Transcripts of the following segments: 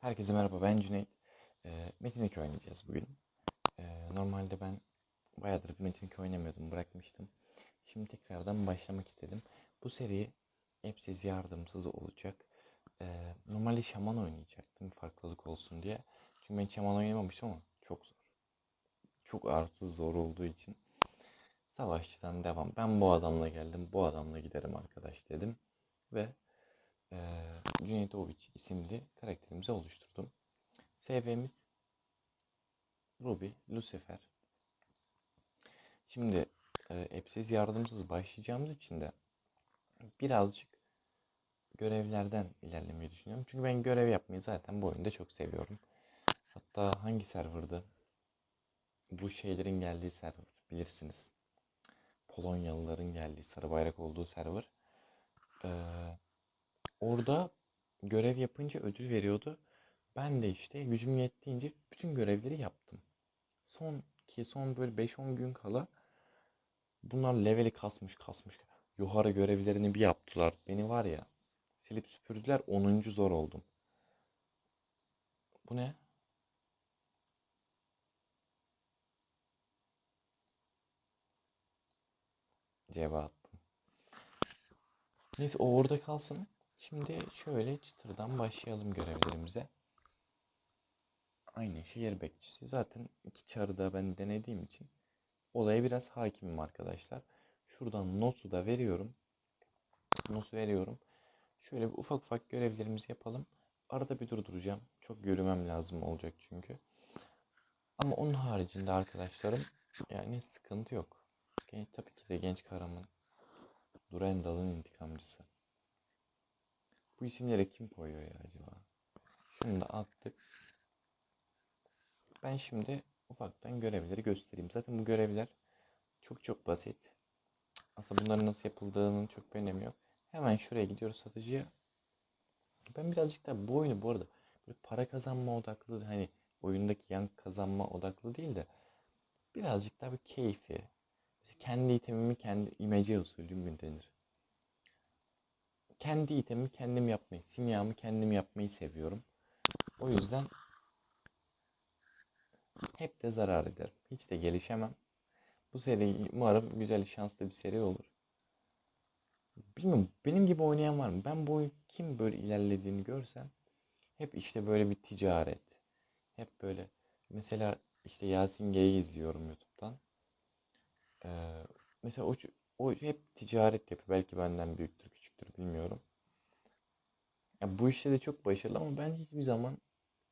Herkese merhaba ben Cüneyt. Ee, Metin 2 oynayacağız bugün. Ee, normalde ben bayağıdır Metin 2 oynamıyordum bırakmıştım. Şimdi tekrardan başlamak istedim. Bu seri hepsiz yardımsız olacak. Ee, normalde şaman oynayacaktım farklılık olsun diye. Çünkü ben şaman oynamamıştım ama çok zor. Çok arsız zor olduğu için. Savaşçıdan devam. Ben bu adamla geldim bu adamla giderim arkadaş dedim. Ve eee Cüneyt Oviç isimli karakterimizi oluşturdum. SV'miz Ruby, Lucifer. Şimdi e, hepsiz yardımsız başlayacağımız için de birazcık görevlerden ilerlemeyi düşünüyorum. Çünkü ben görev yapmayı zaten bu oyunda çok seviyorum. Hatta hangi serverdı? Bu şeylerin geldiği server bilirsiniz. Polonyalıların geldiği sarı bayrak olduğu server. Ee, orada görev yapınca ödül veriyordu. Ben de işte gücüm yettiğince bütün görevleri yaptım. Son ki son böyle 5-10 gün kala bunlar leveli kasmış kasmış. Yukarı görevlerini bir yaptılar. Beni var ya silip süpürdüler 10. zor oldum. Bu ne? Cevap. Neyse o orada kalsın. Şimdi şöyle çıtırdan başlayalım görevlerimize. Aynı şehir bekçisi. Zaten iki çarıda ben denediğim için olaya biraz hakimim arkadaşlar. Şuradan nosu da veriyorum. Nosu veriyorum. Şöyle bir ufak ufak görevlerimizi yapalım. Arada bir durduracağım. Çok yürümem lazım olacak çünkü. Ama onun haricinde arkadaşlarım yani sıkıntı yok. Genç, tabii ki de genç kahraman. Durendal'ın intikamcısı. Bu isimleri kim koyuyor ya acaba? Şunu da attık. Ben şimdi ufaktan görevleri göstereyim. Zaten bu görevler çok çok basit. Aslında bunların nasıl yapıldığının çok bir önemi yok. Hemen şuraya gidiyoruz satıcıya. Ben birazcık da bu oyunu bu arada böyle para kazanma odaklı hani oyundaki yan kazanma odaklı değil de birazcık daha bir keyfi. Kendi itemimi kendi imece usulü mü denir? Kendi itemimi kendim yapmayı, simyamı kendim yapmayı seviyorum. O yüzden hep de zarar ederim. Hiç de gelişemem. Bu seri umarım güzel şanslı bir seri olur. Bilmiyorum benim gibi oynayan var mı? Ben bu oyun kim böyle ilerlediğini görsem hep işte böyle bir ticaret. Hep böyle mesela işte Yasin G'yi izliyorum YouTube'dan. Ee, mesela o, o hep ticaret yapıyor. Belki benden büyüktür, küçüktür bilmiyorum. Ya bu işte de çok başarılı ama ben hiçbir zaman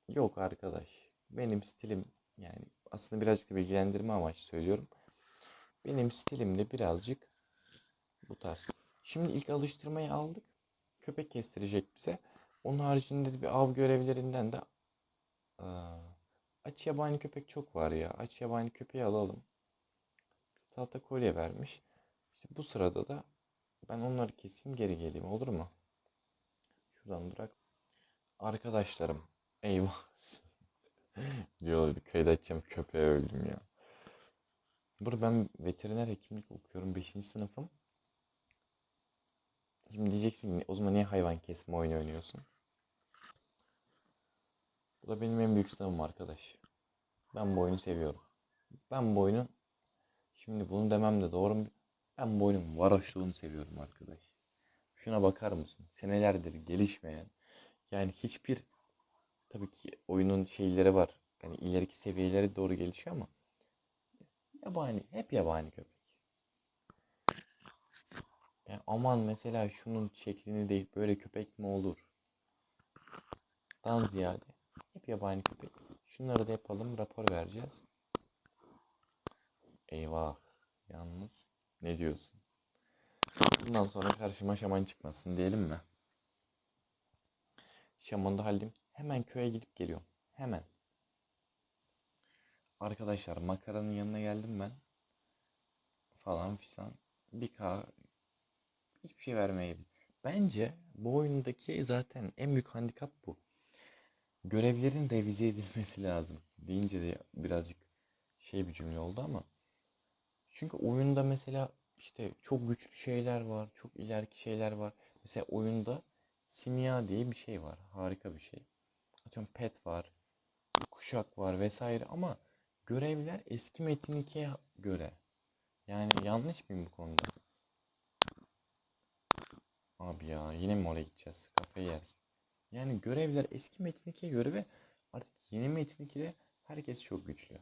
yok arkadaş. Benim stilim yani aslında birazcık da bilgilendirme amaçlı söylüyorum. Benim stilim de birazcık bu tarz. Şimdi ilk alıştırmayı aldık. Köpek kestirecek bize. Onun haricinde de bir av görevlerinden de aa, aç yabani köpek çok var ya. Aç yabani köpeği alalım. Tahta kolye vermiş. İşte bu sırada da ben onları keseyim geri geleyim olur mu? Şuradan durak. Arkadaşlarım. Eyvah. Diyorlardı kayıt açacağım köpeğe öldüm ya. Burada ben veteriner hekimlik okuyorum 5. sınıfım. Şimdi diyeceksin o zaman niye hayvan kesme oyunu oynuyorsun? Bu da benim en büyük sınavım arkadaş. Ben bu oyunu seviyorum. Ben bu oyunun şimdi bunu demem de doğru mu? Ben bu oyunun varoşluğunu seviyorum arkadaş. Şuna bakar mısın? Senelerdir gelişmeyen yani hiçbir tabii ki oyunun şeyleri var. Yani ileriki seviyelere doğru gelişiyor ama yabani, hep yabani köpek. Yani aman mesela şunun şeklini değil böyle köpek mi olur? Dan ziyade hep yabani köpek. Şunları da yapalım, rapor vereceğiz. Eyvah. Yalnız ne diyorsun? Bundan sonra karşıma şaman çıkmasın diyelim mi? Şamanı da halledeyim. Hemen köye gidip geliyorum. Hemen. Arkadaşlar makaranın yanına geldim ben. Falan filan. Bir K hiçbir şey vermeyeyim. Bence bu oyundaki zaten en büyük handikap bu. Görevlerin revize edilmesi lazım. Deyince de birazcık şey bir cümle oldu ama. Çünkü oyunda mesela işte çok güçlü şeyler var, çok ileriki şeyler var. Mesela oyunda simya diye bir şey var. Harika bir şey. atıyorum pet var, kuşak var vesaire ama görevler eski Metin 2'ye göre. Yani yanlış mıyım bu konuda? Abi ya yine mi oraya gideceğiz? Kafayı yersin. Yani görevler eski Metin 2'ye göre ve artık yeni Metin 2'de herkes çok güçlü.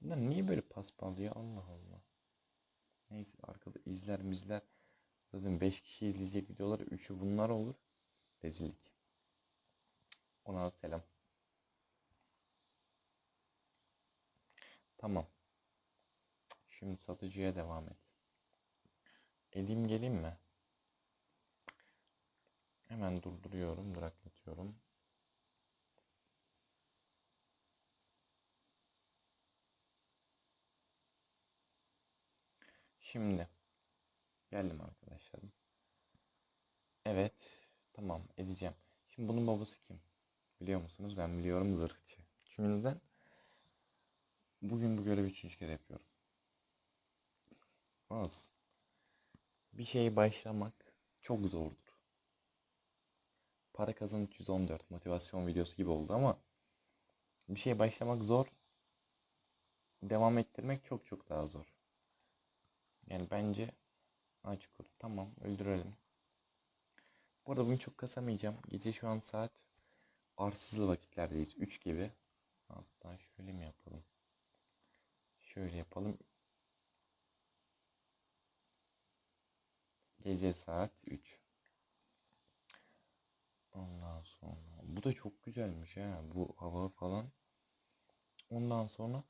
Bunlar niye böyle paspal ya Allah Allah. Neyse arkada izler mizler. Zaten 5 kişi izleyecek videoları 3'ü bunlar olur. Rezillik. Ona da selam. Tamam. Şimdi satıcıya devam et. Edeyim geleyim mi? Hemen durduruyorum, duraklatıyorum. Şimdi geldim arkadaşlarım. Evet, tamam edeceğim. Şimdi bunun babası kim? Biliyor musunuz? Ben biliyorum zırhçı. Çünkü neden? Bugün bu görevi üçüncü kere yapıyorum. Az. Bir şeye başlamak çok zordur. Para kazan 314 motivasyon videosu gibi oldu ama bir şeye başlamak zor. Devam ettirmek çok çok daha zor. Yani bence aç kurt. Tamam öldürelim. Bu arada bugün çok kasamayacağım. Gece şu an saat arsızlı vakitlerdeyiz. 3 gibi. Hatta şöyle mi yapalım? Şöyle yapalım. Gece saat 3. Ondan sonra bu da çok güzelmiş ha bu hava falan. Ondan sonra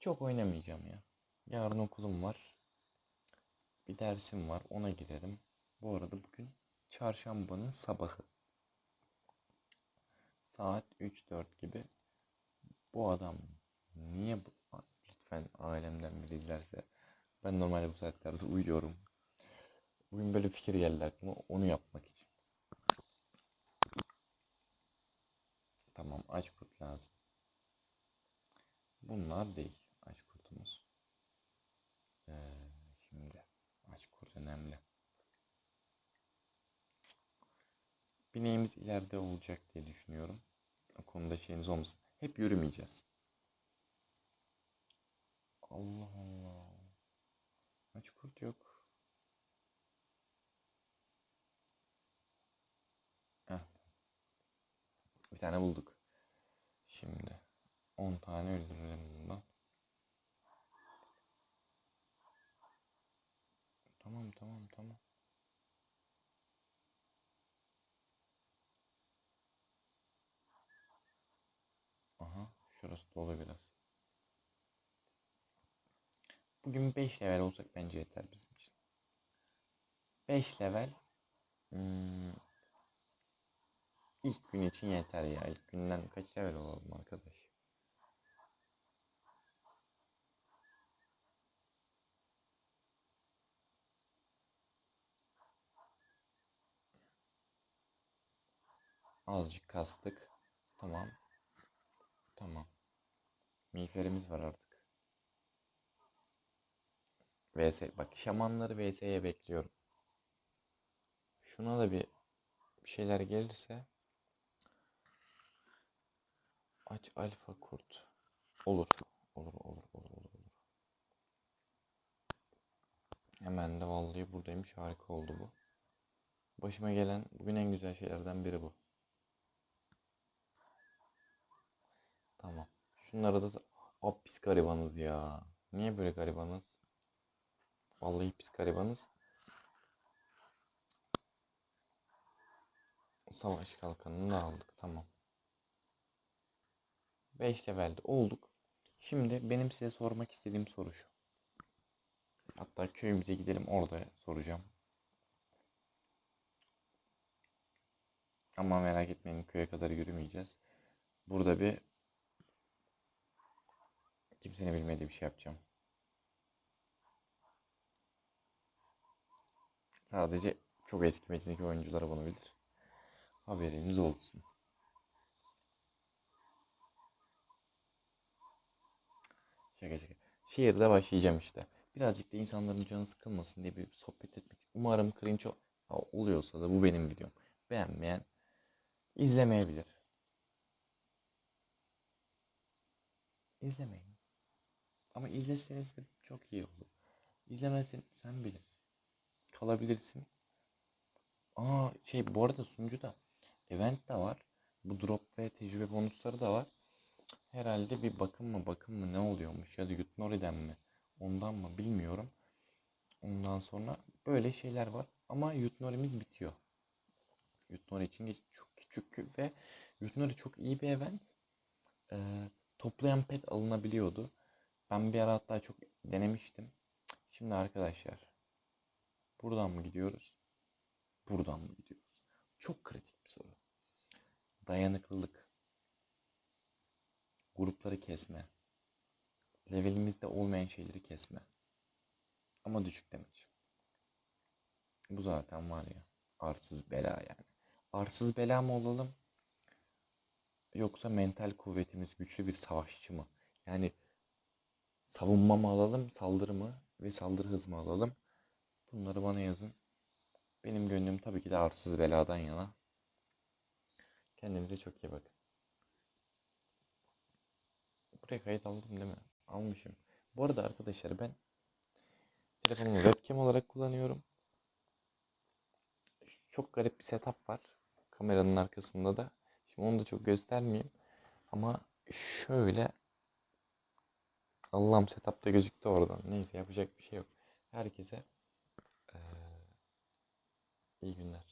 çok oynamayacağım ya. Yarın okulum var. Bir dersim var ona girerim. Bu arada bugün çarşambanın sabahı. Saat 3-4 gibi. Bu adam niye bu? Lütfen ailemden biri izlerse. Ben normalde bu saatlerde uyuyorum. Bugün böyle fikir geldi aklıma onu yapmak için. Tamam aç kurt lazım. Bunlar değil aç kurtumuz. Ee, şimdi aç kurt önemli. Bineğimiz ileride olacak diye düşünüyorum. O konuda şeyiniz olmasın. Hep yürümeyeceğiz. Allah Allah. Aç kurt yok. Heh. Bir tane bulduk. Şimdi 10 tane öldürelim bundan. Tamam tamam tamam. Aha şurası dolu biraz. Bugün 5 level olsak bence yeter bizim için. 5 level hmm, ilk gün için yeter ya. İlk günden kaç level olalım arkadaş? Azıcık kastık. Tamam. Tamam. Miğferimiz var artık. VS. Bak şamanları VS'ye bekliyorum. Şuna da bir, bir şeyler gelirse aç alfa kurt. Olur. Olur olur olur olur olur. Hemen de vallahi buradaymış. Harika oldu bu. Başıma gelen bugün en güzel şeylerden biri bu. Tamam. Şunları da Abi pis garibanız ya. Niye böyle garibanız? Vallahi pis garibanız. Savaş kalkanını da aldık. Tamam. 5 levelde olduk. Şimdi benim size sormak istediğim soru şu. Hatta köyümüze gidelim orada soracağım. Ama merak etmeyin köye kadar yürümeyeceğiz. Burada bir kimsenin bilmediği bir şey yapacağım. Sadece çok eski Metin oyuncular bunu bilir. Haberiniz olsun. Şaka şaka. Şehirde başlayacağım işte. Birazcık da insanların canı sıkılmasın diye bir sohbet etmek. Umarım cringe oluyorsa da bu benim videom. Beğenmeyen İzlemeyebilir. İzlemeyin. Ama izleseniz de çok iyi olur. İzlemesin sen bilirsin. Kalabilirsin. Aa şey bu arada sunucuda event de var. Bu drop ve tecrübe bonusları da var. Herhalde bir bakım mı bakım mı ne oluyormuş ya da Yutnori'den mi ondan mı bilmiyorum. Ondan sonra böyle şeyler var ama Yutnori'miz bitiyor. Yutnori için çok küçük ve Yutnori çok iyi bir event. Ee, toplayan pet alınabiliyordu. Ben bir ara hatta çok denemiştim. Şimdi arkadaşlar buradan mı gidiyoruz? Buradan mı gidiyoruz? Çok kritik bir soru. Dayanıklılık. Grupları kesme. Levelimizde olmayan şeyleri kesme. Ama düşük damage. Bu zaten var ya arsız bela yani. Arsız bela mı olalım? Yoksa mental kuvvetimiz güçlü bir savaşçı mı? Yani savunma mı alalım, saldırı mı ve saldırı hız mı alalım? Bunları bana yazın. Benim gönlüm tabii ki de arsız beladan yana. Kendinize çok iyi bakın. Buraya kayıt aldım değil mi? Almışım. Bu arada arkadaşlar ben telefonumu webcam olarak kullanıyorum. Çok garip bir setup var. Kameranın arkasında da. Şimdi onu da çok göstermeyeyim. Ama şöyle Allah'ım setupta gözüktü oradan. Neyse yapacak bir şey yok. Herkese eee iyi günler.